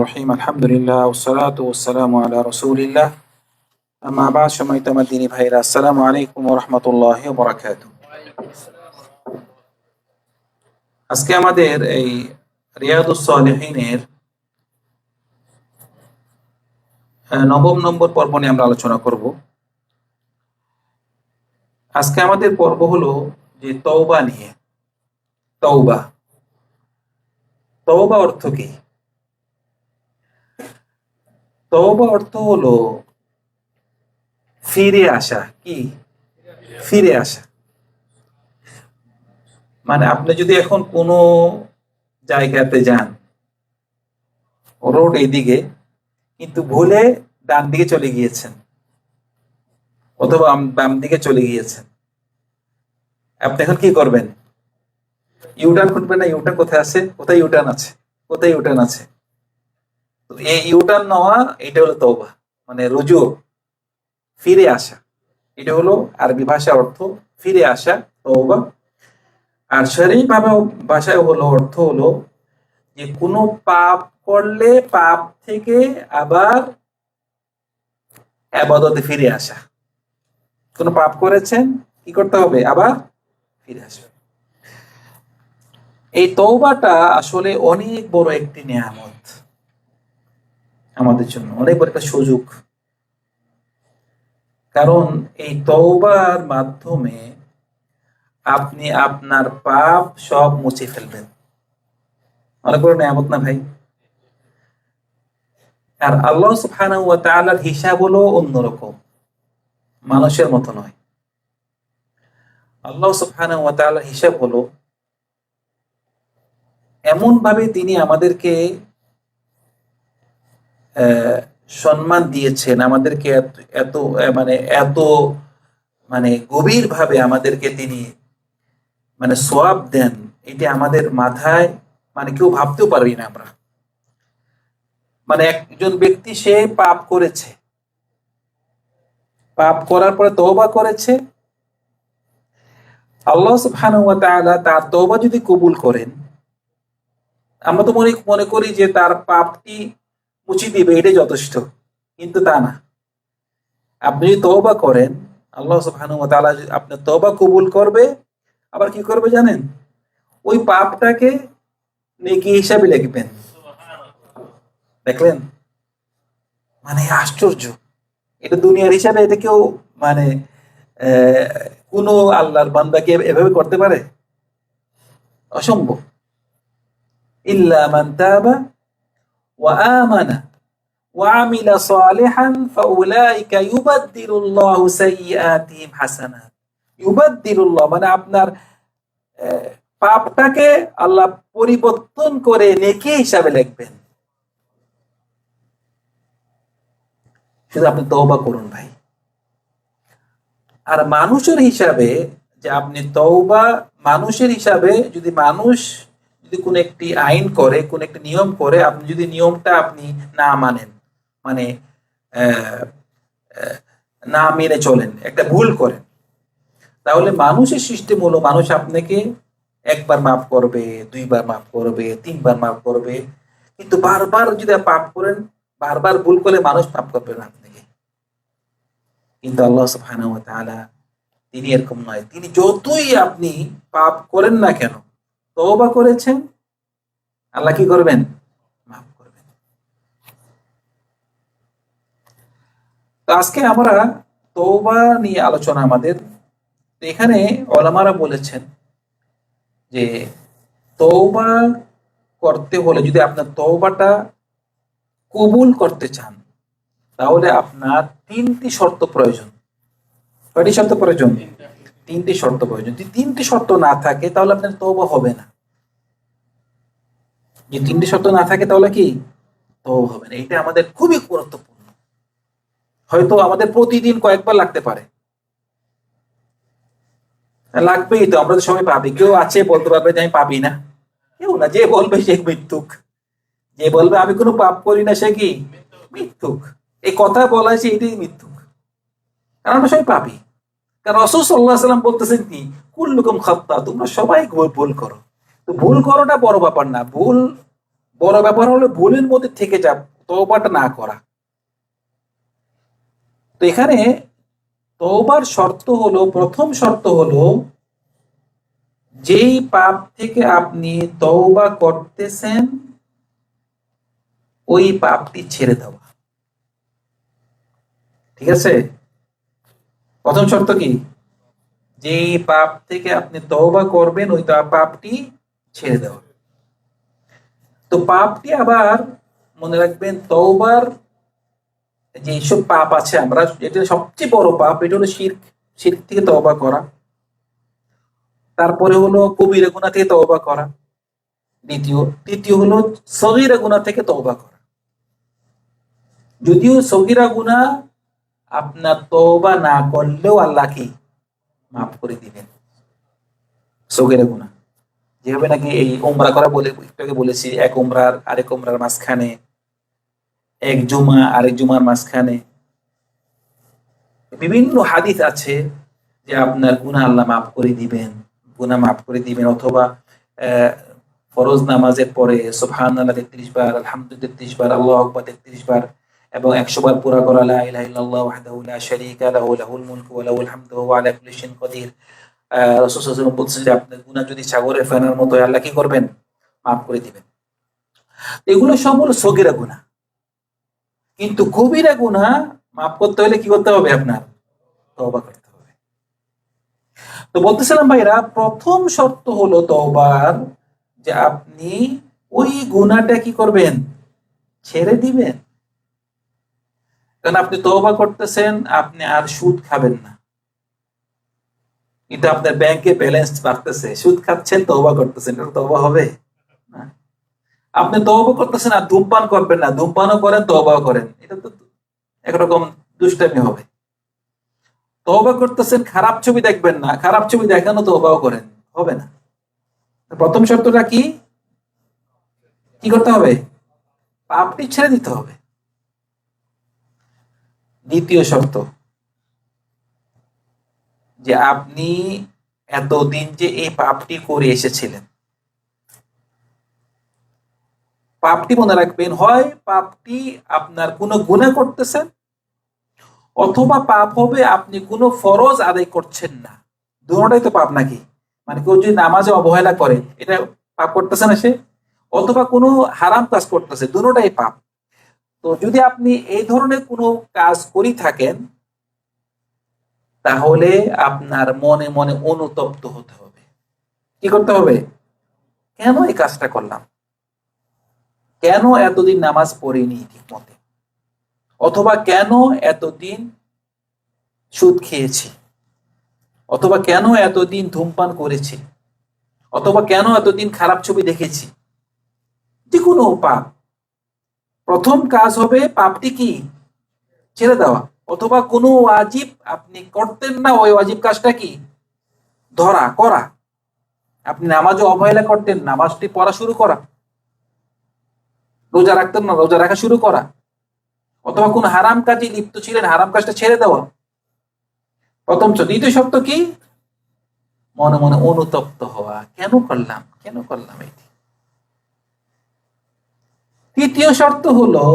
রহিম আলহামদুলিল্লাহ ওসালাত ওসালাম দিনী ভাইরা আসসালামু আলাইকুম আজকে আমাদের এই রিয়াদুসলেহিনের নবম নম্বর পর্ব নিয়ে আমরা আলোচনা করব। আজকে আমাদের পর্ব হলো যে তৌবা নিয়ে। তৌবা তৌবা অর্থ কি? তওবা অর্থ হলো ফিরে আসা, কি? ফিরে আসা। মানে আপনি যদি এখন কোনো জায়গাতে যান, রোড এইদিকে, কিন্তু ভুলে ডান দিকে চলে গিয়েছেন, অথবা বাম দিকে চলে গিয়েছেন, আপনি এখন কি করবেন? ইউটার্ন করবেন না? ইউটার্ন কোথায় আছে? কোথায় ইউটার্ন আছে? কোথায় ইউটার্ন আছে? এই ইউটার্ন নেওয়া, এটা হলো তওবা মানে রুজু, ফিরে আসা। এটা হলো আরবি ভাষার অর্থ ফিরে আসা, তওবা। আর শরীর ভাবে ভাষায় হলো, অর্থ হলো যে কোনো পাপ করলে পাপ থেকে আবার আবাদতে ফিরে আসা। কোনো পাপ করেছেন, কি করতে হবে? আবার ফিরে আসবে এই তওবাটা আসলে অনেক বড় একটি নিয়ামত। আমাদের জন্য। অনেক বড় একটা সুযোগ। কারণ এই তওবার মাধ্যমে আপনি আপনার পাপ সব মুছে ফেলবেন। অনেক বড় নিয়ামত না ভাই? আর আল্লাহ সুবহানাহু ওয়া তাআলার হিসাব হলো অন্যরকম। মানুষের মতো নয়। আল্লাহ সুবহানাহু ওয়া তাআলার হিসাব হলো এমন ভাবে তিনি আমাদেরকে সম্মান দিয়েছেন, আমাদেরকে এত মানে এত মানে গভীর ভাবে আমাদেরকে তিনি মানে সোয়াব দেন, এটা আমাদের মাথায় মানে কেউ ভাবতেও পারবি না আমরা। মানে একজন ব্যক্তি সে পাপ করেছে। পাপ করার পরে তওবা করেছে। আল্লাহ তাআলা তার তওবা যদি কবুল করেন, আমরা তো মনে মনে করি যে তার পাপটি মুছে দিবে এটাই যথেষ্ট, কিন্তু তা না। আপনি যদি তওবা করেন, আল্লাহ সুবহানাহু ওয়া আপনার তওবা কবুল করবে, আবার কি করবে জানেন? ওই পাপটাকে নেকি হিসাবে লিখবেন। দেখলেন? মানে আশ্চর্য। এটা দুনিয়ার হিসাবে এটা কেউ মানে কোনো আল্লাহর বান্দাকে এভাবে করতে পারে? অসম্ভব। ইল্লা মান তাবা ওয়া আমানা ওয়া আমিলা সালিহান ফাউলাইকা ইউবাদদিলুল্লাহু সাইয়্যাতিহিম হাসানাত। ইউবাদদিলুল্লাহ মানে আপনার পাপটাকে আল্লাহ পরিবর্তন করে নেকি হিসাবে লিখবেন। আপনি তওবা করুন ভাই। আর মানুষের হিসাবে যে আপনি তওবা মানুষের হিসাবে যদি মানুষ যদি কোন একটি আইন করে, কোন একটি নিয়ম করে, আপনি যদি নিয়মটা আপনি না মানেন মানে না মেনে চলেন, একটা ভুল করেন, তাহলে মানুষের সিস্টেম হলো মানুষ আপনাকে একবার মাফ করবে, দুইবার মাফ করবে, তিনবার মাফ করবে, কিন্তু বারবার যদি পাপ করেন, বারবার ভুল করলে মানুষ মাফ করবে না আপনাকে। কিন্তু আল্লাহ সুবহানাহু তিনি এরকম নয়। তিনি যতই আপনি পাপ করেন না কেন তওবা করেছেন? আল্লাহ কি করবেন? মাফ করবেন। তো আজকে আমরা তওবা নিয়ে আলোচনা আমাদের। এখানে ওলামারা বলেছেন যে তওবা করতে হলে, যদি আপনার তওবাটা কবুল করতে চান, তাহলে আপনার তিনটি শর্ত প্রয়োজন। কয়টি শর্ত প্রয়োজন? তিনটি শর্ত প্রয়োজন। যদি তিনটি শর্ত না থাকে, তাহলে আপনার তওবা হবে না। যদি তিনটি শর্ত না থাকে, তাহলে কি? তওবা হবে না। এটা আমাদের খুবই গুরুত্বপূর্ণ। হয়তো আমাদের প্রতিদিন কয়েকবার লাগতে পারে। লাগবেই তো, আমরা তো সবাই পাবি। কেউ আছে, বলতে পারবে যে আমি পাবি না। কেউ না, যে বলবে সে মৃত্যুক। যে বলবে, আমি কোনো পাপ করি না, সে কি? মৃত্যুক। এই কথা বলা আছে এটাই মৃত্যুক। কারণ আমরা সবাই পাবি। কারণ রসুল সাল্লাম বলতেছেন কি? কুল্লুকুম খাত্তা তোমরা সবাই ভুল করো। তো ভুল করাটা বড় ব্যাপার না। ভুল বড় ব্যাপার হলো ভুলের মধ্যে থেকে যা তওবাটা না করা। তো এখানে তওবার শর্ত হলো, প্রথম শর্ত হলো, যেই পাপ থেকে আপনি তওবা করতেছেন, ওই পাপটি ছেড়ে দেওয়া। ঠিক আছে? প্রথম শর্ত কি? যে পাপ থেকে আপনি তওবা করবেন, ওই পাপটি ছেড়ে দেওয়া। তো পাপটি আবার মনে রাখবেন, তওবার যে এইসব পাপ আছে আমরা, যেটা সবচেয়ে বড় পাপ, এটা হলো শির্ক। শির্ক থেকে তওবা করা। তারপরে হলো কবিরা গুনাহ থেকে তওবা করা। দ্বিতীয়, তৃতীয় হলো সগিরা গুনাহ থেকে তওবা করা। যদিও সগীরা গুনাহ আপনার তওবা না করলেও আল্লাহ কি মাফ করে দিবেন। সগীরা গুনাহ। যেভাবে নাকি এই উমরা করা বলে একটু বলেছি, এক উমরার, আরেক উমরার মাঝখানে, এক জুমা, আরেক জুমার মাঝখানে। বিভিন্ন হাদিস আছে যে আপনার গুনাহ আল্লাহ মাফ করে দিবেন, গুনাহ মাফ করে দিবেন, অথবা ফরজ নামাজের পরে সোফান আল্লাহ তেত্রিশ বার, আলহামদুলিল্লাহ তেত্রিশ বার, আল্লাহ আকবার তেত্রিশ বার এবং একশো বার পুরা করা, লা ইলাহা ইল্লাল্লাহ ওয়াহদাহু লা শারীকা লাহু, লাহুল মুলকু ওয়া লাহুল হামদু, ওয়া আলা কুল্লি শাইইন কাদির রাসূল সাল্লাল্লাহু আপনার গুনাহ যদি সাগরে ফেনার মতো আল্লাহ কি করবেন? মাফ করে দিবেন। এগুলো সব হলো সগীরা গুনাহ। কিন্তু কবিরা গুনাহ মাফ করতে হলে কি করতে হবে আপনার? তওবা করতে হবে। তো বলতেছিলাম ভাইরা, প্রথম শর্ত হলো তওবার, যে আপনি ওই গুনাহটা কি করবেন? ছেড়ে দিবেন। কারণ আপনি তওবা করতেছেন, আপনি আর সুদ খাবেন না। কিন্তু আপনার ব্যাংকে ব্যালেন্স বাড়তেছে, সুদ খাচ্ছেন, তওবা করতেছেন, এটা তওবা হবে। আপনি তওবা করতেছেন আর ধূমপান করবেন না, ধূমপানও করেন, তওবাও করেন। এটা তো একরকম দুষ্টামি হবে। তওবা করতেছেন, খারাপ ছবি দেখবেন না, খারাপ ছবি দেখানো তওবাও করেন, হবে না। প্রথম শর্তটা কি? কি করতে হবে? পাপটি ছেড়ে দিতে হবে। দ্বিতীয় শর্ত, যে আপনি এতদিন যে এই পাপটি করে এসেছিলেন। পাপটি মনে রাখবেন, হয় পাপটি আপনার কোনো গুণা করতেছেন অথবা পাপ হবে আপনি কোনো ফরজ আদায় করছেন না। দুটোটাই তো পাপ নাকি? মানে কেউ যদি নামাজে অবহেলা করে, এটা পাপ করতেছে না সে? অথবা কোনো হারাম কাজ করতেছে দুটোটাই পাপ। তো যদি আপনি এই ধরনের কোনো কাজ করি থাকেন, তাহলে আপনার মনে মনে অনুতপ্ত হতে হবে। কি করতে হবে? কেন এই কাজটা করলাম? কেন এতদিন নামাজ পড়িনি ঠিক মতে অথবা কেন এতদিন সুদ খেয়েছি? অথবা কেন এতদিন ধূমপান করেছি? অথবা কেন এতদিন খারাপ ছবি দেখেছি? যে কোনো পাপ। প্রথম কাজ হবে পাপটি কি? ছেড়ে দেওয়া। অথবা কোনো ওয়াজিব আপনি করতেন না, ওই ওয়াজিব কাজটা কি? ধরা, করা। আপনি নামাজে অবহেলা করতেন, নামাজটি পড়া শুরু করা। রোজা রাখতেন না, রোজা রাখা শুরু করা। অথবা কোন হারাম কাজে লিপ্ত ছিলেন, হারাম কাজটা ছেড়ে দেওয়া। প্রথম দ্বিতীয় শব্দ কি? মনে মনে অনুতপ্ত হওয়া। কেন করলাম? কেন করলাম এটি? তৃতীয় শর্ত হলো,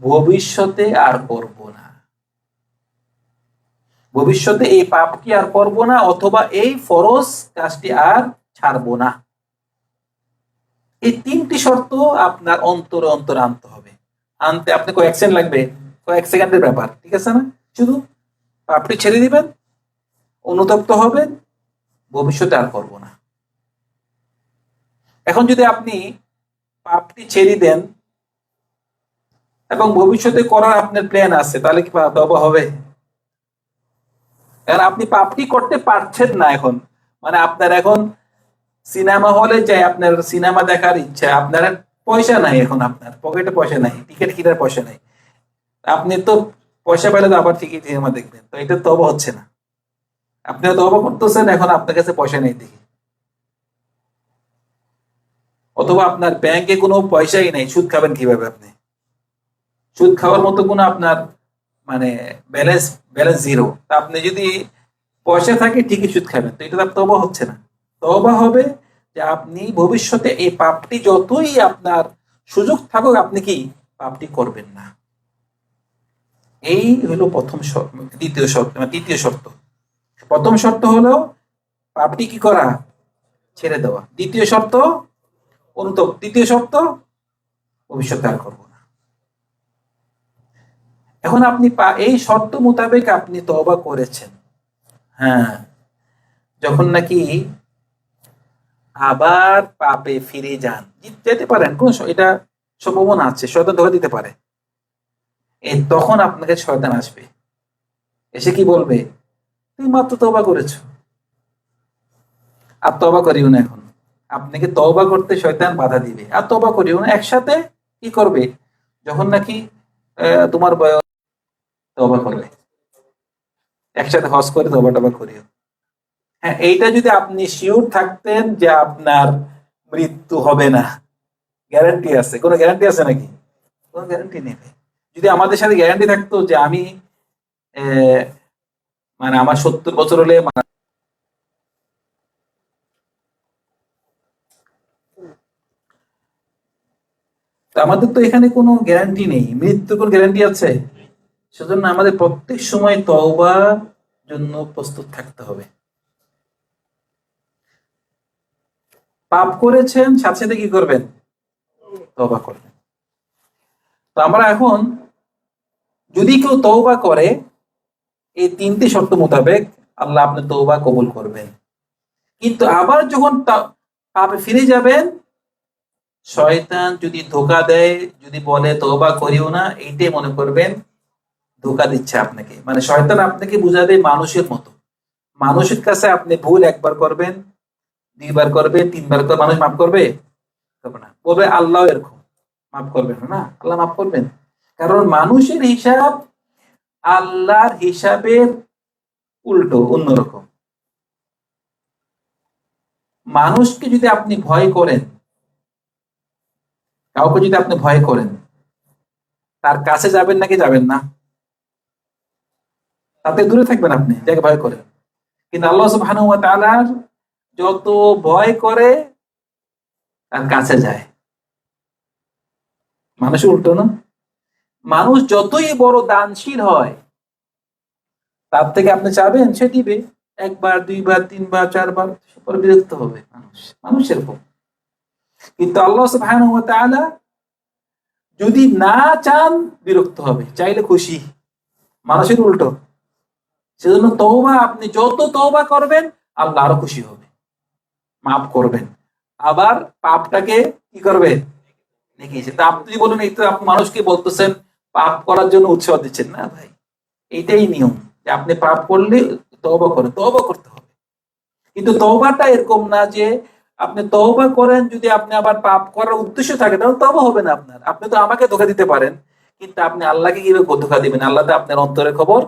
ভবিষ্যতে আর করব না। ভবিষ্যতে এই পাপটি আর করব না, অথবা এই ফরজ কাজটি আর ছাড়বো না? এই তিনটি শর্ত আপনার অন্তরে অন্তরে আনতে হবে। আনতে আপনি কয়েক সেকেন্ড লাগবে, কয়েক সেকেন্ডের ব্যাপার, ঠিক আছে না? শুধু পাপটি ছেড়ে দিবেন, অনুতপ্ত হবেন, ভবিষ্যতে আর করব না। এখন যদি আপনি পাপটি ছেড়ে দেন এবং ভবিষ্যতে করার আপনার প্ল্যান আছে, তাহলে কি তবা হবে? কারণ আপনি পাপটি করতে পারছেন না এখন। মানে আপনার এখন সিনেমা হলে যাই, আপনার সিনেমা দেখার ইচ্ছা, আপনার পয়সা নাই এখন আপনার, পকেটে পয়সা নাই, টিকিট কেনার পয়সা নাই। আপনি তো পয়সা পেলে তো আবার টিকিট সিনেমা দেখবেন, তো এটা তবা হচ্ছে না। আপনি তবা করতেছেন, এখন আপনার কাছে পয়সা নেই দেখি। অথবা আপনার ব্যাংকে কোনো পয়সাই নেই, সুদ খাবেন কীভাবে আপনি? সুদ খাওয়ার মতো কোনো আপনার মানে ব্যালেন্স ব্যালেন্স জিরো তা আপনি যদি পয়সা থাকে, ঠিকই সুদ খাবেন। তো এটা তো তবা হচ্ছে না। তবা হবে যে আপনি ভবিষ্যতে এই পাপটি যতই আপনার সুযোগ থাকুক, আপনি কি পাপটি করবেন না। এই হলো প্রথম দ্বিতীয় শর্ত মানে তৃতীয় শর্ত। প্রথম শর্ত হলো পাপটি কি করা? ছেড়ে দেওয়া। দ্বিতীয় শর্ত অনুতপ তৃতীয় শর্ত ভবিষ্যতে আর করব না। এখন আপনি এই শর্ত মোতাবেক আপনি তবা করেছেন। হ্যাঁ যখন নাকি আবার পাপে ফিরে যান। যেতে পারেন, কোন এটা সম্ভাবনা আছে, শয়তান ধোকা দিতে পারে। তখন আপনাকে শয়তান আসবে। এসে কি বলবে? তুমি মাত্র তবা করেছ। আর তবা করিও না এখন। আপনাকে তবা করতে শয়তান বাধা দিবে। আর তবা করিও না, একসাথে কি করবে? যখন নাকি তোমার বয়স তবা করবে। একসাথে হজ করে তবা টবা করিও। হ্যাঁ এইটা যদি আপনি শিওর থাকতেন যে আপনার মৃত্যু হবে না। গ্যারান্টি আছে। কোনো গ্যারান্টি আছে নাকি? কোনো গ্যারান্টি নেই। যদি আমাদের সাথে গ্যারান্টি থাকতো যে আমি মানে আমার সত্তর বছর হলে আমাদের তো এখানে কোনো গ্যারান্টি নেই। মৃত্যুর কোনো গ্যারান্টি আছে? সেজন্য আমাদের প্রত্যেক সময় তওবার জন্য প্রস্তুত থাকতে হবে। পাপ করেছেন, সাথে সাথে কি করবেন? তওবা করবেন। তো আমরা এখন, যদি কেউ তওবা করে, এই তিনটি শর্ত মোতাবেক আল্লাহ আপনি তওবা কবুল করবেন। কিন্তু আবার যখন পাপে ফিরে যাবেন শয়তান যদি ধোকা দেয়, যদি বলে তওবা করিও না, এইটাই মনে করবেন ধোকা দিচ্ছে আপনাকে। মানে শয়তান আপনাকে বুঝাবে মানুষের মতো। মানুষের কাছে আপনি ভুল একবার করবেন, দুইবার করবে তিনবার করে মানুষ মাফ করবে? করবে না। বলবে আল্লাহ এরকম। মাফ করবেন না, আল্লাহ মাফ করবেন। কারণ মানুষের হিসাব আল্লাহর হিসাবের উল্টো, অন্যরকম। মানুষকে যদি আপনি ভয় করেন কাউকে যদি আপনি ভয় করেন, তার কাছে যাবেন নাকি যাবেন না? তাতে দূরে থাকবেন আপনি, যাকে ভয় করেন কিন্তু আল্লাহ সুবহানাহু ওয়া তাআলার যত ভয় করে, তার কাছে যায়। মানুষ উল্টো না? মানুষ যতই বড় দানশীল হয়, তার থেকে আপনি চাবেন সে দিবে। একবার, দুইবার, তিনবার, চারবার বিরক্ত হবে মানুষ। মানুষ এরকম। কিন্তু আল্লাহ সুবহানাহু ওয়া যদি না চান, বিরক্ত হবে। চাইলে খুশি। মানুষের উল্টো। সেজন্য তওবা আপনি যত তওবা করবেন, আল্লাহ আরও খুশি হবে। মাফ করবেন। আবার পাপটাকে কি করবে নেকি তা আপনি বলুন, এই তো আপনি মানুষকে বলতেছেন, পাপ করার জন্য উৎসাহ দিচ্ছেন। না ভাই, এইটাই নিয়ম যে আপনি পাপ করলে তওবা করেন। তওবা করতে হবে। কিন্তু তওবাটা এরকম না যে আপনি তওবা করেন, যদি আপনি আবার পাপ করার উদ্দেশ্য থাকে, তাহলে তওবা হবে না আপনার। আপনি তো আমাকে ধোকা দিতে পারেন, কিন্তু আপনি আল্লাহকে কীভাবে ধোকা দিবেন? আল্লাহ তো আপনার অন্তরের খবর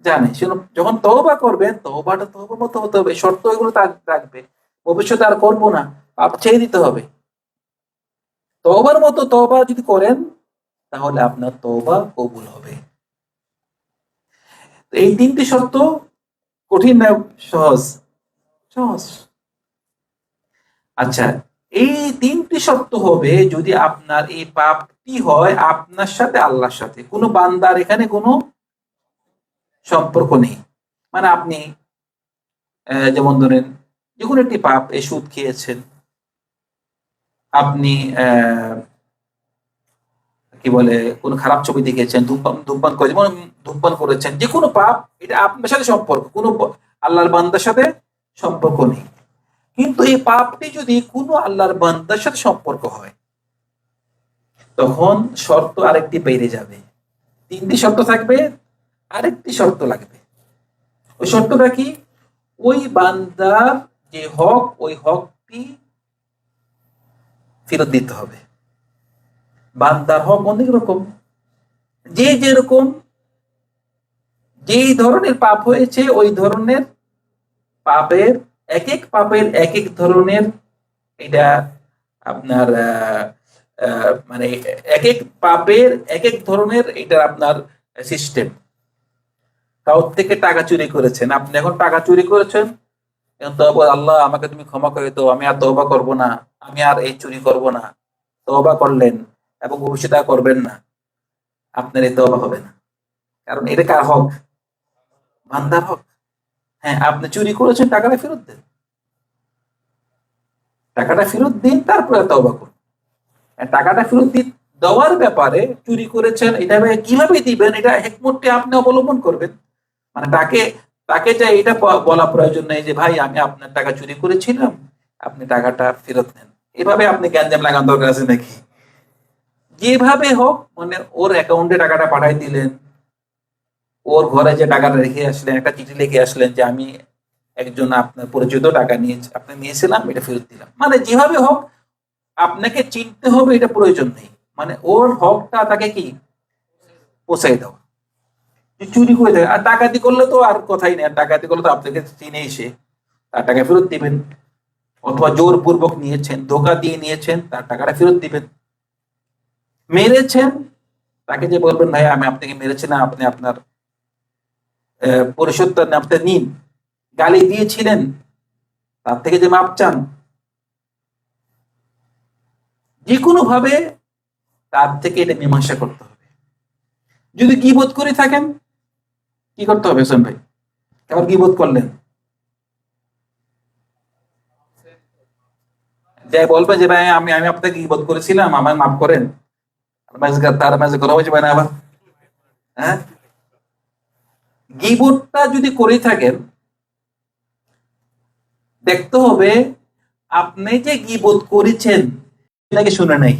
জানে। যখন তওবা করবেন, তওবাটা তওবার মতো হতে হবে। শর্ত এগুলো থাক- থাকবে। ভবিষ্যতে আর করব না। পাপ ছেড়ে দিতে হবে। তওবার মতো তওবা যদি করেন, তাহলে আপনার তওবা কবুল হবে। এই তিনটি শর্ত কঠিন না, সহজ? সহজ। আচ্ছা এই তিনটি শর্ত হবে যদি আপনার এই পাপটি হয় আপনার সাথে আল্লাহর সাথে। কোনো বান্দার এখানে কোনো সম্পর্ক নেই। মানে আপনি যেমন ধরেন যে কোনো একটি পাপ, এই সুদ খেয়েছেন। আপনি কি বলে, কোন খারাপ ছবি দেখেছেন, ধূমপান ধূমপান করে, যেমন ধূমপান করেছেন যে কোনো পাপ, এটা আপনার সাথে সম্পর্ক, কোনো আল্লাহর বান্দার সাথে সম্পর্ক নেই। কিন্তু এই পাপটি যদি কোনো আল্লাহর বান্দার সাথে সম্পর্ক হয়, তখন শর্ত আরেকটি বেড়ে যাবে। তিনটি শর্ত থাকবে, আরেকটি শর্ত লাগবে। ওই শর্তটা কি? ওই বান্দার যে হক, ওই হকটি ফেরত দিতে হবে। বান্দার হক অনেক রকম। যে যেরকম, যেই ধরনের পাপ হয়েছে, ওই ধরনের পাপের এক এক পাপের এক এক ধরনের এটা আপনার মানে এক এক পাপের এক এক ধরনের এটা আপনার সিস্টেম কারোর থেকে টাকা চুরি করেছেন। আপনি এখন টাকা চুরি করেছেন? এখন তবা আল্লাহ আমাকে তুমি ক্ষমা করে দাও, আমি আর তবা করব না। আমি আর এই চুরি করব না। তবা করলেন এবং ভবিষ্যতে করবেন না। আপনার এই তবা হবে না। কারণ এটা কার হক? বান্দার হক। হ্যাঁ আপনি চুরি করেছেন, টাকাটা ফেরত দেন। টাকাটা ফেরত দিন, তারপরে তবা করুন। টাকাটা ফেরত দিন দেওয়ার ব্যাপারে চুরি করেছেন, এটা কীভাবে দিবেন? এটা হেকমতটি আপনি অবলম্বন করবেন। মানে তাকে তাকে যে এটা বলা প্রয়োজন নেই যে, ভাই, আমি আপনার টাকা চুরি করেছিলাম, আপনি টাকাটা ফেরত নেন। এভাবে আপনি গ্যাঞ্জাম লাগান দরকার আছে নাকি? যেভাবে হোক মানে ওর অ্যাকাউন্টে টাকাটা পাঠাই দিলেন ওর ঘরে যে টাকাটা রেখে আসলেন, একটা চিঠি লিখে আসলেন যে, আমি একজন আপনার পরিচিত টাকা নিয়ে আপনি নিয়েছিলাম, এটা ফেরত দিলাম। মানে যেভাবে হোক, আপনাকে চিনতে হবে, এটা প্রয়োজন নেই। মানে ওর হকটা তাকে কি? পোষাই দেওয়া। চুরি করে দেয়। আর ডাকাতি করলে তো আর কথাই নেই। ডাকাতি করলে তো আপনাকে চিনে এসে তার টাকা ফেরত দিবেন। অথবা জোরপূর্বক নিয়েছেন, ধোকা দিয়ে নিয়েছেন, তার টাকাটা ফেরত দিবেন। মেরেছেন, তাকে যে বলবেন, ভাই, আমি আপনাকে মেরেছি না, আপনি আপনার পরিশোধটা আপনি নিন। গালি দিয়েছিলেন, তার থেকে যে মাপ চান। যে কোনো ভাবে তার থেকে এটা মীমাংসা করতে হবে। যদি গিবোধ করে থাকেন, কি করতে হবে হোসেন ভাই? আবার গিবোধ করলেন। যাই বলবে যে ভাই, আমি আমি আপনাকে গিবোধ করেছিলাম আমায় মাফ করেন। তার মাঝে কথা হয়েছে ভাই, না আবার? হ্যাঁ? গিবোধটা যদি করে থাকেন, দেখতে হবে আপনি যে গিবোধ করেছেন নাকি শুনে নাই?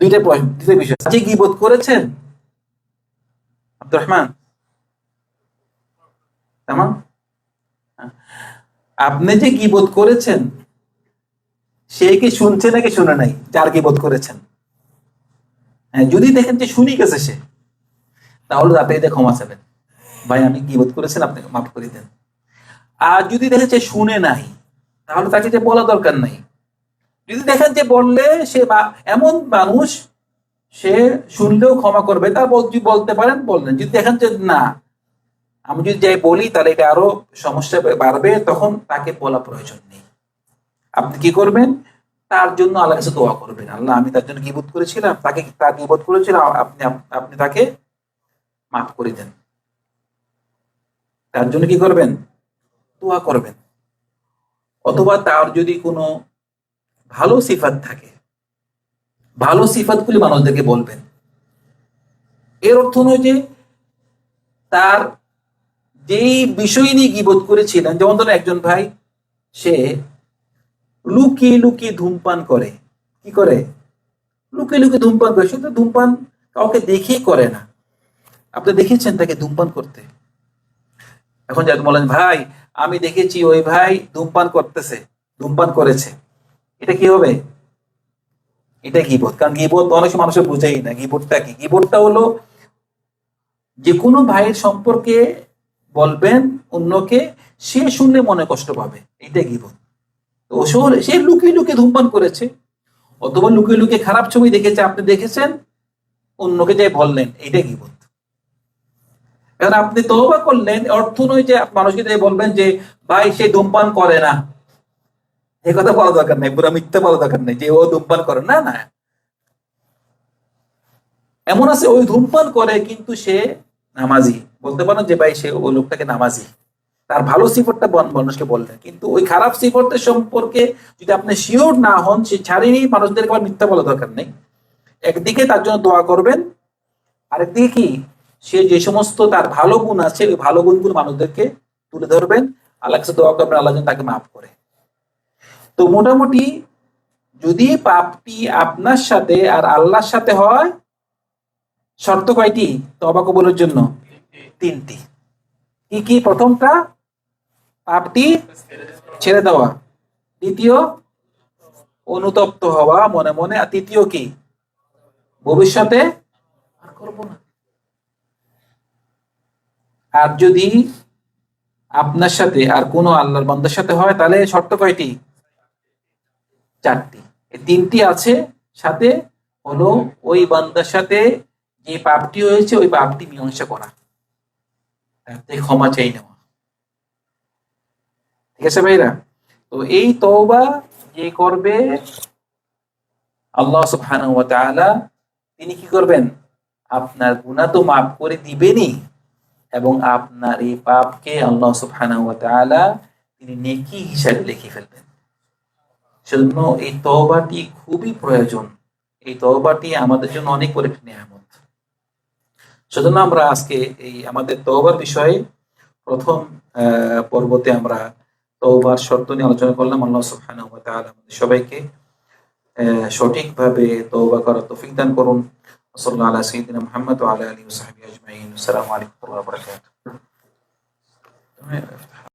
দুইটা পয়েন্ট দুইটা বিষয়। যে গিবোধ করেছেন আব্দুর রহমান তেমন আপনি যে গিবোধ করেছেন, সে কি শুনছে নাকি শুনে নাই? যার গিবোধ করেছেন। হ্যাঁ যদি দেখেন যে শুনি গেছে সে। তাহলে রাতে এতে ক্ষমা চাবেন ভাই, আমি কি বোধ করেছেন? আপনি মাফ করে দেন। আর যদি দেখেন যে শুনে নাই, তাহলে তাকে যে বলা দরকার নাই। যদি দেখেন যে বললে সে মা- এমন মানুষ, সে শুনলেও ক্ষমা করবে। বল- যদি বলতে পারেন, বললেন। যদি দেখেন যে না, আমি যদি যাই বলি, তাহলে এটা আরও সমস্যা বাড়বে, তখন তাকে বলা প্রয়োজন নেই। আপনি কি করবেন? তার জন্য আল্লাহ কাছে দোয়া করবেন। আল্লাহ, আমি তার জন্য কি বোধ করেছিলাম? তাকে তার কি বোধ করেছিলাম? আপনি আপনি তাকে মাফ করে দেন। তার জন্য কি করবেন? দোয়া করবেন। অথবা তার যদি কোনো ভালো সিফাত থাকে, ভালো সিফাতগুলি মানুষদেরকে বলবেন। এর অর্থ নয় যে, তার যেই বিষয় নিয়ে গিবোধ করেছিলেন, যেমন ধরুন একজন ভাই, সে লুকিয়ে লুকিয়ে ধূমপান করে। কি করে? লুকিয়ে লুকিয়ে ধূমপান করে। সে তো ধূমপান কাউকে দেখেই করে না। আপনি দেখেছেন তাকে ধূমপান করতে। এখন যাকে বলেন, ভাই, আমি দেখেছি ওই ভাই ধূমপান করতেছে, ধূমপান করেছে। এটা কি হবে? এটা গিবোধ কারণ গিবোধ অনেক মানুষের বুঝেই না। গিবোধটা কি? গিবোধটা হলো যে কোনো ভাইয়ের সম্পর্কে বলবেন অন্যকে, সে শুনলে মনে কষ্ট পাবে। এটা গিবোধ তো সে লুকিয়ে লুকিয়ে ধূমপান করেছে। অথবা লুকিয়ে লুকিয়ে খারাপ ছবি দেখেছে, আপনি দেখেছেন, অন্যকে যাই বললেন এটা গিবোধ এবার আপনি তওবা করলেন, অর্থ নয় যে মানুষকে বলবেন যে, ভাই, সে ধূমপান করে না। এ কথা বলা দরকার নেই, পুরো মিথ্যা বলা দরকার নেই যে, ও ধূমপান করে। না না। এমন আছে, ওই ধূমপান করে কিন্তু সে নামাজি। বলতে পারেন যে, ভাই, সে ওই লোকটাকে নামাজি। তার ভালো সিফরটা বন- মানুষকে বললেন। কিন্তু ওই খারাপ সিফরটা সম্পর্কে যদি আপনি শিওর না হন, সে ছাড়িয়ে মানুষদেরকে মিথ্যা বলা দরকার নেই। একদিকে তার জন্য দোয়া করবেন, আরেকদিকে কি? সে যে সমস্ত তার ভালো গুণ আছে, ওই ভালো গুণগুলো মানুষদেরকে তুলে ধরবেন। আল্লাহ কাছে দোয়া করবেন, আল্লাহ যেন তাকে মাফ করে। তো মোটামুটি যদি পাপটি আপনার সাথে আর আল্লাহর সাথে হয়, শর্ত কয়টি? তবা কবুলের জন্য তিনটি। কি কি? প্রথমটা, পাপটি ছেড়ে দেওয়া। দ্বিতীয়, অনুতপ্ত হওয়া মনে মনে। আর তৃতীয় কি? ভবিষ্যতে আর করব না। আর যদি আপনার সাথে আর কোনো আল্লাহর বান্দার সাথে হয়, তাহলে শর্ত কয়টি? চারটি। তিনটি আছে, সাথে হলো ওই বান্দার সাথে যে পাপটি হয়েছে, ওই পাপটি মীমাংসা করা। থেকে ক্ষমা চাই নেওয়া। ঠিক আছে ভাইরা? তো এই তওবা যে করবে আল্লাহ সুবহানাহু ওয়া তাআলা, তিনি কি করবেন? আপনার গুনাহ তো মাফ করে দিবেনই। এবং আপনার এই পাপকে আল্লাহ ওয়া তাআলা তিনি নেকি হিসাবে লিখে ফেলবেন। সেজন্য এই তওবাটি খুবই প্রয়োজন। এই তওবাটি আমাদের জন্য অনেক বড় একটি নিয়ামত। সেজন্য আমরা আজকে এই আমাদের তওবার বিষয়ে প্রথম পর্বতে আমরা তওবার শর্ত নিয়ে আলোচনা করলাম। আল্লাহ ওয়া তাআলা আমাদের সবাইকে সঠিকভাবে তওবা করার তৌফিক দান করুন। সাল্লাল্লাহু আলা সাইয়্যিদিনা মুহাম্মদ ওয়া আলা আলিহি ওয়া সাহবিহি আজমাইন আসসালামু আলাইকুম ওয়া রাহমাতুল্লাহি ওয়া বারাকাতুহু